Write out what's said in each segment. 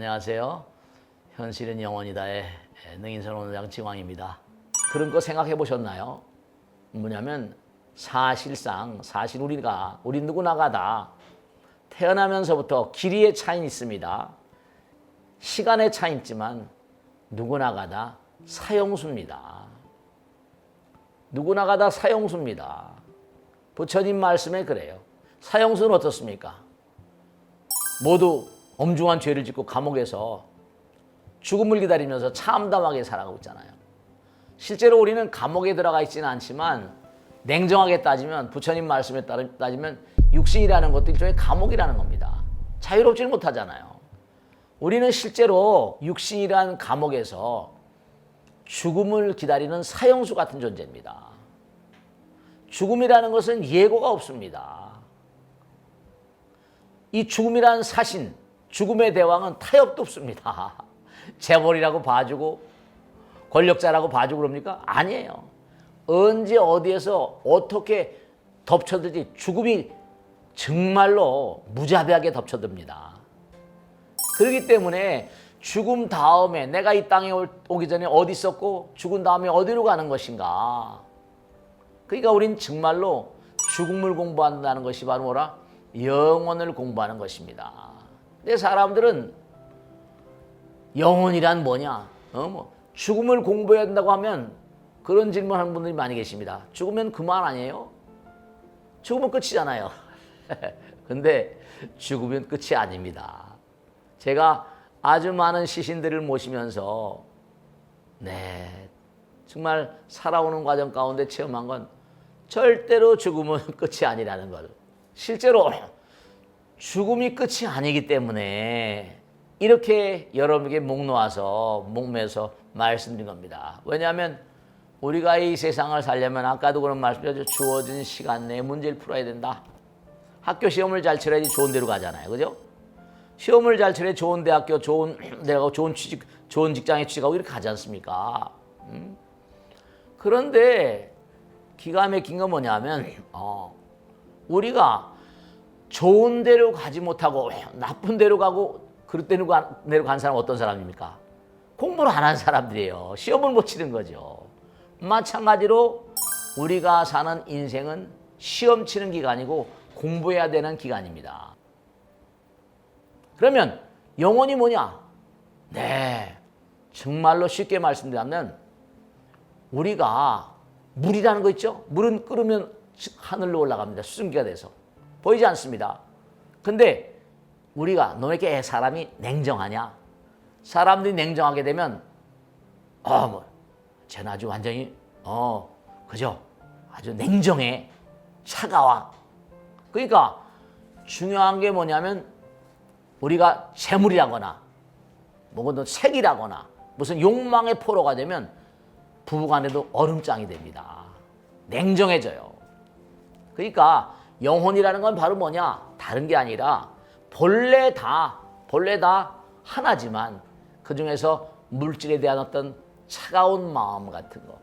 안녕하세요. 현실은 영원이다의 능인선 원장 지광입니다. 그런 거 생각해 보셨나요? 뭐냐면 사실상 사실 우리가 우리 누구나가 다 태어나면서부터 길이의 차이는 있습니다. 시간의 차이 있지만 누구나가 다 사형수입니다. 누구나가 다 사형수입니다. 부처님 말씀에 그래요. 사형수는 어떻습니까? 모두 엄중한 죄를 짓고 감옥에서 죽음을 기다리면서 참담하게 살아가고 있잖아요. 실제로 우리는 감옥에 들어가 있지는 않지만 냉정하게 따지면 부처님 말씀에 따지면 육신이라는 것도 일종의 감옥이라는 겁니다. 자유롭지는 못하잖아요. 우리는 실제로 육신이라는 감옥에서 죽음을 기다리는 사형수 같은 존재입니다. 죽음이라는 것은 예고가 없습니다. 이 죽음이라는 사신, 죽음의 대왕은 타협도 없습니다. 재벌이라고 봐주고 권력자라고 봐주고 그럽니까? 아니에요. 언제 어디에서 어떻게 덮쳐들지 죽음이 정말로 무자비하게 덮쳐듭니다. 그렇기 때문에 죽음 다음에 내가 이 땅에 올- 오기 전에 어디 있었고 죽은 다음에 어디로 가는 것인가? 그러니까 우린 정말로 죽음을 공부한다는 것이 바로 뭐라? 영혼을 공부하는 것입니다. 근데 사람들은 영혼이란 뭐냐? 어, 뭐 죽음을 공부해야 한다고 하면 그런 질문하는 분들이 많이 계십니다. 죽으면 그만 아니에요? 죽으면 끝이잖아요. 근데 죽으면 끝이 아닙니다. 제가 아주 많은 시신들을 모시면서 네 정말 살아오는 과정 가운데 체험한 건 절대로 죽음은 끝이 아니라는 걸 실제로 죽음이 끝이 아니기 때문에 이렇게 여러분에게 목 놓아서 목매서 말씀드린 겁니다. 왜냐하면 우리가 이 세상을 살려면 아까도 그런 말씀드렸죠. 주어진 시간 내에 문제를 풀어야 된다. 학교 시험을 잘 치러야지 좋은 데로 가잖아요. 그죠? 시험을 잘 치러 좋은 대학교, 좋은 내가 좋은 취직, 좋은 직장에 취직하고 이렇게 가지 않습니까? 음? 그런데 기가 막힌 건 뭐냐면 어, 우리가 좋은 데로 가지 못하고 나쁜 데로 가고 그릇 데로 간, 사람 은 어떤 사람입니까? 공부를 안 한 사람들이에요. 시험을 못 치는 거죠. 마찬가지로 우리가 사는 인생은 시험 치는 기간이고 공부해야 되는 기간입니다. 그러면 영혼이 뭐냐? 네. 정말로 쉽게 말씀드리면 우리가 물이라는 거 있죠? 물은 끓으면 하늘로 올라갑니다. 수증기가 돼서. 보이지 않습니다. 근데 우리가 너에게 사람이 냉정하냐? 사람들이 냉정하게 되면 어, 뭐 쟤는 아주 완전히 어, 그죠? 아주 냉정해. 차가워. 그러니까 중요한 게 뭐냐면 우리가 재물이라거나 뭐든 색이라거나 무슨 욕망의 포로가 되면 부부간에도 얼음장이 됩니다. 냉정해져요. 그러니까 영혼이라는 건 바로 뭐냐? 다른 게 아니라 본래 다 본래 다 하나지만 그 중에서 물질에 대한 어떤 차가운 마음 같은 거.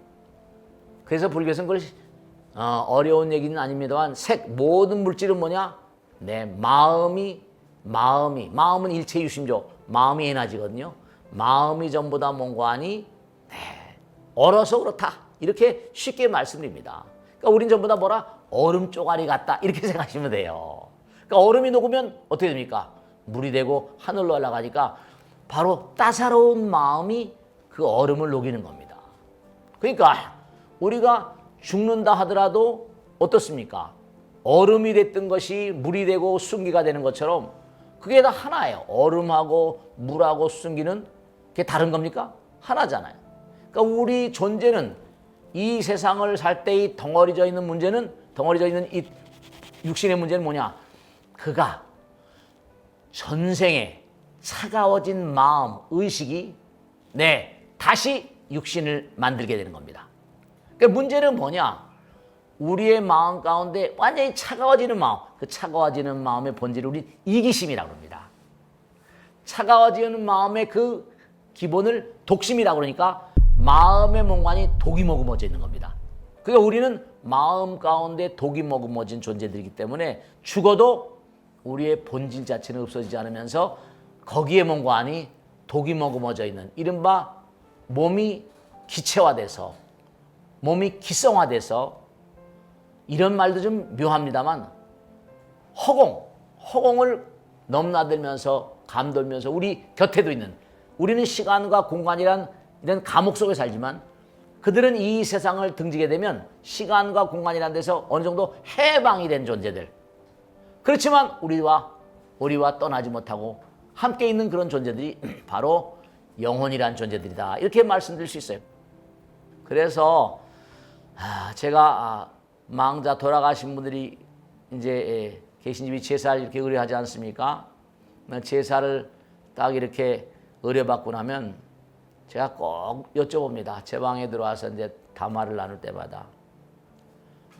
그래서 불교에서는 그걸 어, 어려운 얘기는 아닙니다만 색 모든 물질은 뭐냐? 내 마음이 마음이 마음은 일체 유심조 마음이 에너지거든요. 마음이 전부 다 뭔가하니 네, 얼어서 그렇다 이렇게 쉽게 말씀드립니다. 그러니까 우린 전부 다 뭐라 얼음 쪼가리 같다 이렇게 생각하시면 돼요. 그러니까 얼음이 녹으면 어떻게 됩니까? 물이 되고 하늘로 올라가니까 바로 따사로운 마음이 그 얼음을 녹이는 겁니다. 그러니까 우리가 죽는다 하더라도 어떻습니까? 얼음이 됐던 것이 물이 되고 순기가 되는 것처럼 그게 다 하나예요. 얼음하고 물하고 순기는 그게 다른 겁니까? 하나잖아요. 그러니까 우리 존재는 이 세상을 살 때 이 덩어리져 있는 문제는 덩어리져 있는 이 육신의 문제는 뭐냐? 그가 전생에 차가워진 마음, 의식이 네, 다시 육신을 만들게 되는 겁니다. 그러니까 문제는 뭐냐? 우리의 마음 가운데 완전히 차가워지는 마음, 그 차가워지는 마음의 본질을 우리 이기심이라고 합니다. 차가워지는 마음의 그 기본을 독심이라고 그러니까 마음의 몽관이 독이 머금어져 있는 겁니다. 그러니까 우리는 마음 가운데 독이 머금어진 존재들이기 때문에 죽어도 우리의 본질 자체는 없어지지 않으면서 거기에 뭔가하니 독이 머금어져 있는 이른바 몸이 기체화돼서 몸이 기성화돼서 이런 말도 좀 묘합니다만 허공, 허공을 넘나들면서 감돌면서 우리 곁에도 있는 우리는 시간과 공간이란 이런 감옥 속에 살지만 그들은 이 세상을 등지게 되면 시간과 공간이란 데서 어느 정도 해방이 된 존재들. 그렇지만 우리와 우리와 떠나지 못하고 함께 있는 그런 존재들이 바로 영혼이란 존재들이다. 이렇게 말씀드릴 수 있어요. 그래서 아, 제가 아, 망자 돌아가신 분들이 이제 예, 계신 집이 제사를 이렇게 의뢰하지 않습니까? 나 제사를 딱 이렇게 의뢰받고 나면 제가 꼭 여쭤봅니다. 제 방에 들어와서 이제 담화를 나눌 때마다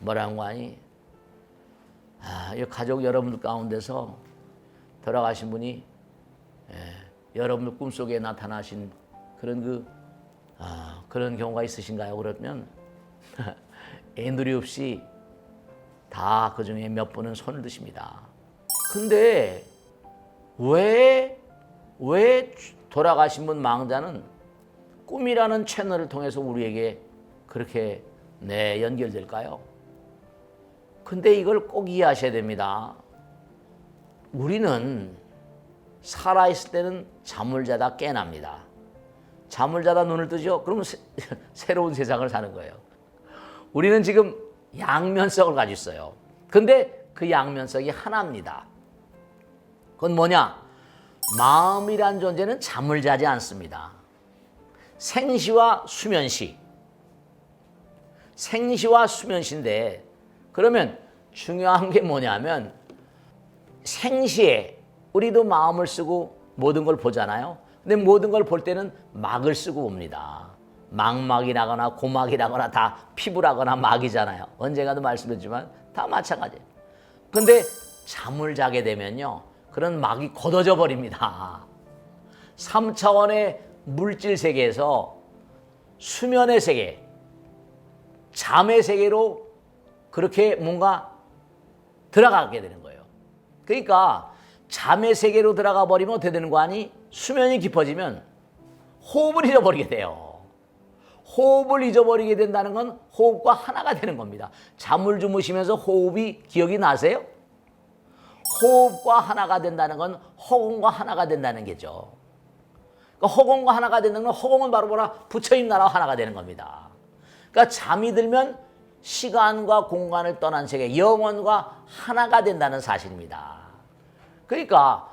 뭐라고 하니? 아, 이 가족 여러분들 가운데서 돌아가신 분이 예, 여러분들 꿈속에 나타나신 그런 그 아, 그런 경우가 있으신가요? 그러면 애누리 없이 다 그 중에 몇 분은 손을 드십니다. 근데 왜, 왜 돌아가신 분 망자는 꿈이라는 채널을 통해서 우리에게 그렇게 네, 연결될까요? 근데 이걸 꼭 이해하셔야 됩니다. 우리는 살아있을 때는 잠을 자다 깨납니다. 잠을 자다 눈을 뜨죠? 그러면 새, 새로운 세상을 사는 거예요. 우리는 지금 양면성을 가지고 있어요. 근데 그 양면성이 하나입니다. 그건 뭐냐? 마음이란 존재는 잠을 자지 않습니다. 생시와 수면시. 생시와 수면시인데 그러면 중요한 게 뭐냐면 생시에 우리도 마음을 쓰고 모든 걸 보잖아요. 근데 모든 걸 볼 때는 막을 쓰고 봅니다. 망막이라거나 고막이라거나 다 피부라거나 막이잖아요. 언젠가도 말씀드렸지만 다 마찬가지예요. 근데 잠을 자게 되면요. 그런 막이 걷어져 버립니다. 3차원의 물질 세계에서 수면의 세계, 잠의 세계로 그렇게 뭔가 들어가게 되는 거예요. 그러니까 잠의 세계로 들어가 버리면 어떻게 되는 거 아니? 수면이 깊어지면 호흡을 잃어버리게 돼요. 호흡을 잊어버리게 된다는 건 호흡과 하나가 되는 겁니다. 잠을 주무시면서 호흡이 기억이 나세요? 호흡과 하나가 된다는 건 허공과 하나가 된다는 게죠. 그러니까 허공과 하나가 되는 건 허공은 바로 뭐라 부처님 나라와 하나가 되는 겁니다. 그러니까 잠이 들면 시간과 공간을 떠난 세계, 영원과 하나가 된다는 사실입니다. 그러니까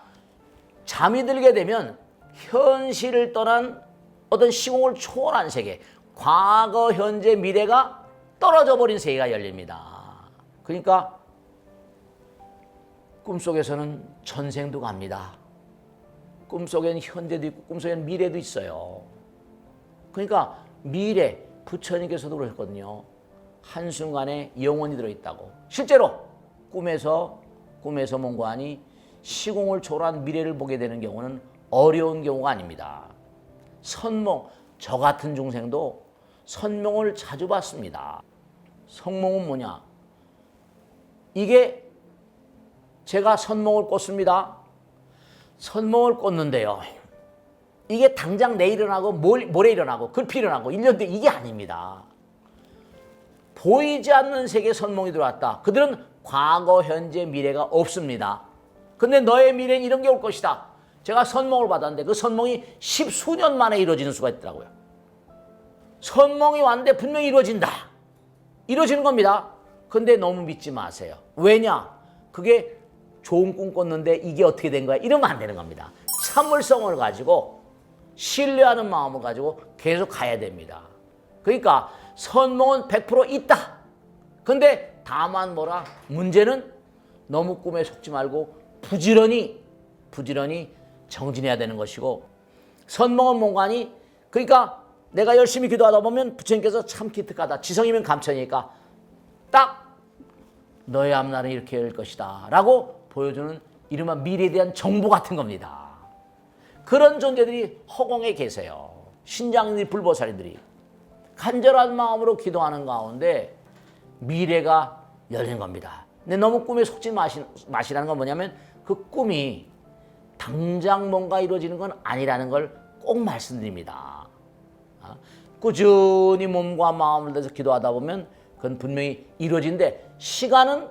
잠이 들게 되면 현실을 떠난 어떤 시공을 초월한 세계, 과거, 현재, 미래가 떨어져 버린 세계가 열립니다. 그러니까 꿈속에서는 전생도 갑니다. 꿈속에는 현재도 있고 꿈속에는 미래도 있어요. 그러니까 미래 부처님께서도 그러셨거든요. 한순간에 영원히 들어있다고. 실제로 꿈에서 꿈에서 뭔가하니 시공을 초월한 미래를 보게 되는 경우는 어려운 경우가 아닙니다. 선몽, 저 같은 중생도 선몽을 자주 봤습니다. 성몽은 뭐냐? 이게 제가 선몽을 꿨습니다. 선몽을 꿨는데요. 이게 당장 내일 일어나고 모레 일어나고 글피 일어나고 1년 뒤 이게 아닙니다. 보이지 않는 세계 선몽이 들어왔다. 그들은 과거, 현재, 미래가 없습니다. 근데 너의 미래는 이런 게 올 것이다. 제가 선몽을 받았는데 그 선몽이 십수년 만에 이루어지는 수가 있더라고요. 선몽이 왔는데 분명히 이루어진다. 이루어지는 겁니다. 근데 너무 믿지 마세요. 왜냐? 그게 좋은 꿈 꿨는데 이게 어떻게 된 거야? 이러면 안 되는 겁니다. 참을성을 가지고 신뢰하는 마음을 가지고 계속 가야 됩니다. 그러니까 선몽은 100% 있다. 근데 다만 뭐라? 문제는 너무 꿈에 속지 말고 부지런히 부지런히 정진해야 되는 것이고 선몽은 뭔가니 그러니까 내가 열심히 기도하다 보면 부처님께서 참 기특하다. 지성이면 감천이니까 딱 너의 앞날은 이렇게 될 것이다. 라고 보여주는 이른바 미래에 대한 정보 같은 겁니다. 그런 존재들이 허공에 계세요. 신장들이 불보살이들이 간절한 마음으로 기도하는 가운데 미래가 열린 겁니다. 근데 너무 꿈에 속지 마시, 마시라는 건 뭐냐면 그 꿈이 당장 뭔가 이루어지는 건 아니라는 걸 꼭 말씀드립니다. 아, 꾸준히 몸과 마음을 다해서 기도하다 보면 그건 분명히 이루어진데 시간은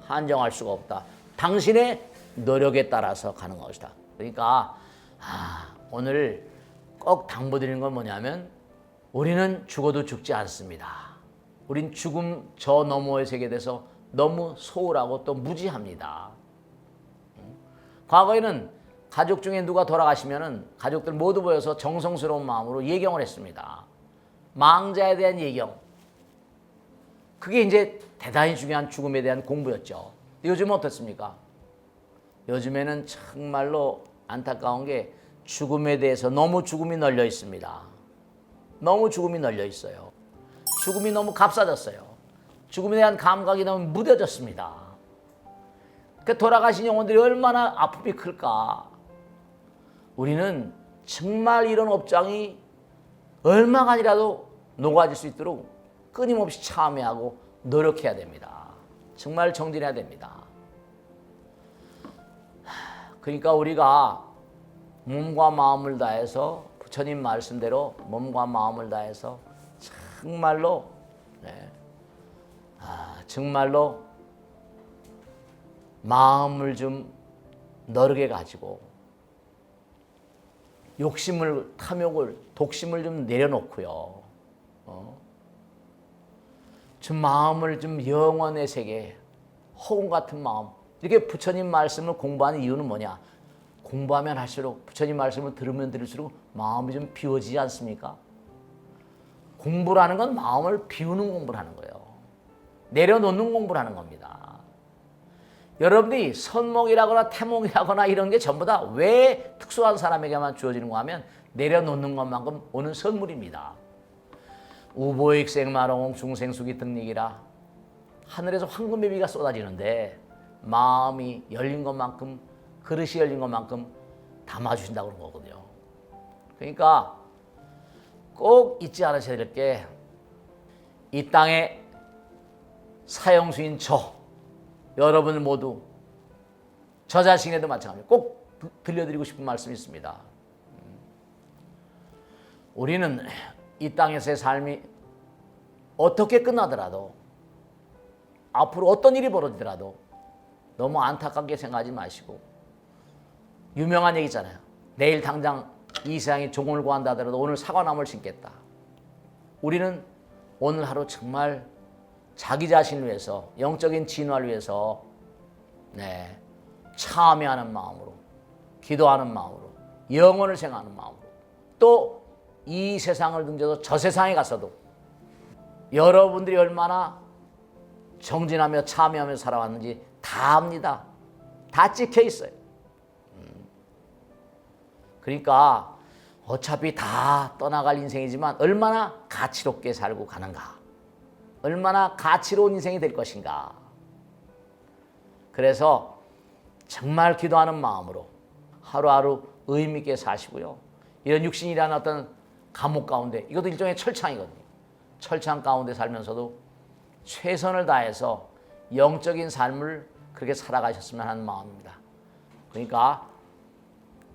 한정할 수가 없다. 당신의 노력에 따라서 가는 것이다. 그러니까 아, 오늘 꼭 당부드리는 건 뭐냐면 우리는 죽어도 죽지 않습니다. 우린 죽음 저 너머의 세계에 대해서 너무 소홀하고 또 무지합니다. 과거에는 가족 중에 누가 돌아가시면은 가족들 모두 모여서 정성스러운 마음으로 예경을 했습니다. 망자에 대한 예경. 그게 이제 대단히 중요한 죽음에 대한 공부였죠. 요즘은 어떻습니까? 요즘에는 정말로 안타까운 게 죽음에 대해서 너무 죽음이 널려 있습니다. 너무 죽음이 널려 있어요. 죽음이 너무 값싸졌어요. 죽음에 대한 감각이 너무 무뎌졌습니다. 그 돌아가신 영혼들이 얼마나 아픔이 클까? 우리는 정말 이런 업장이 얼마간이라도 녹아질 수 있도록 끊임없이 참여하고 노력해야 됩니다. 정말 정진해야 됩니다. 그러니까 우리가 몸과 마음을 다해서 부처님 말씀대로 몸과 마음을 다해서 정말로 네, 아, 정말로 마음을 좀 너르게 가지고 욕심을 탐욕을 독심을 좀 내려놓고요. 어? 좀 마음을 좀 영원의 세계 허공 같은 마음 이렇게 부처님 말씀을 공부하는 이유는 뭐냐? 공부하면 할수록 부처님 말씀을 들으면 들을수록 마음이 좀 비워지지 않습니까? 공부라는 건 마음을 비우는 공부를 하는 거예요. 내려놓는 공부를 하는 겁니다. 여러분들이 선목이라거나 태몽이라거나 이런 게 전부 다 왜 특수한 사람에게만 주어지는가 하면 내려놓는 것만큼 오는 선물입니다. 우보익생 마롱 중생수기 등lik이라 하늘에서 황금의 비가 쏟아지는데 마음이 열린 것만큼 그릇이 열린 것만큼 담아주신다고 그런 거거든요. 그러니까 꼭 잊지 않으셔야 될 게 이 땅에 사형수인 저 여러분 모두 저 자신에도 마찬가지입니다. 꼭 들려드리고 싶은 말씀이 있습니다. 음. 우리는 이 땅에서의 삶이 어떻게 끝나더라도 앞으로 어떤 일이 벌어지더라도 너무 안타깝게 생각하지 마시고 유명한 얘기 있잖아요. 내일 당장 이 세상에 종을 구한다 하더라도 오늘 사과나무를 심겠다. 우리는 오늘 하루 정말 자기 자신을 위해서 영적인 진화를 위해서 네, 참여하는 마음으로 기도하는 마음으로 영혼을 생각하는 마음으로 또 이 세상을 등져서 저 세상에 가서도 여러분들이 얼마나 정진하며 참여하며 살아왔는지 다 압니다. 다 찍혀 있어요. 음. 그러니까 어차피 다 떠나갈 인생이지만 얼마나 가치롭게 살고 가는가. 얼마나 가치로운 인생이 될 것인가. 그래서 정말 기도하는 마음으로 하루하루 의미 있게 사시고요. 이런 육신이라는 어떤 감옥 가운데 이것도 일종의 철창이거든요. 철창 가운데 살면서도 최선을 다해서 영적인 삶을 그렇게 살아가셨으면 하는 마음입니다. 그러니까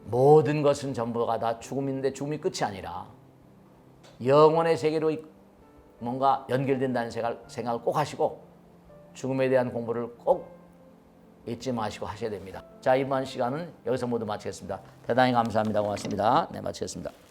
모든 것은 전부가 다 죽음인데 죽음이 끝이 아니라 영혼의 세계로 뭔가 연결된다는 생각을 꼭 하시고 죽음에 대한 공부를 꼭 잊지 마시고 하셔야 됩니다. 자, 이번 시간은 여기서 모두 마치겠습니다. 대단히 감사합니다. 고맙습니다. 네, 마치겠습니다.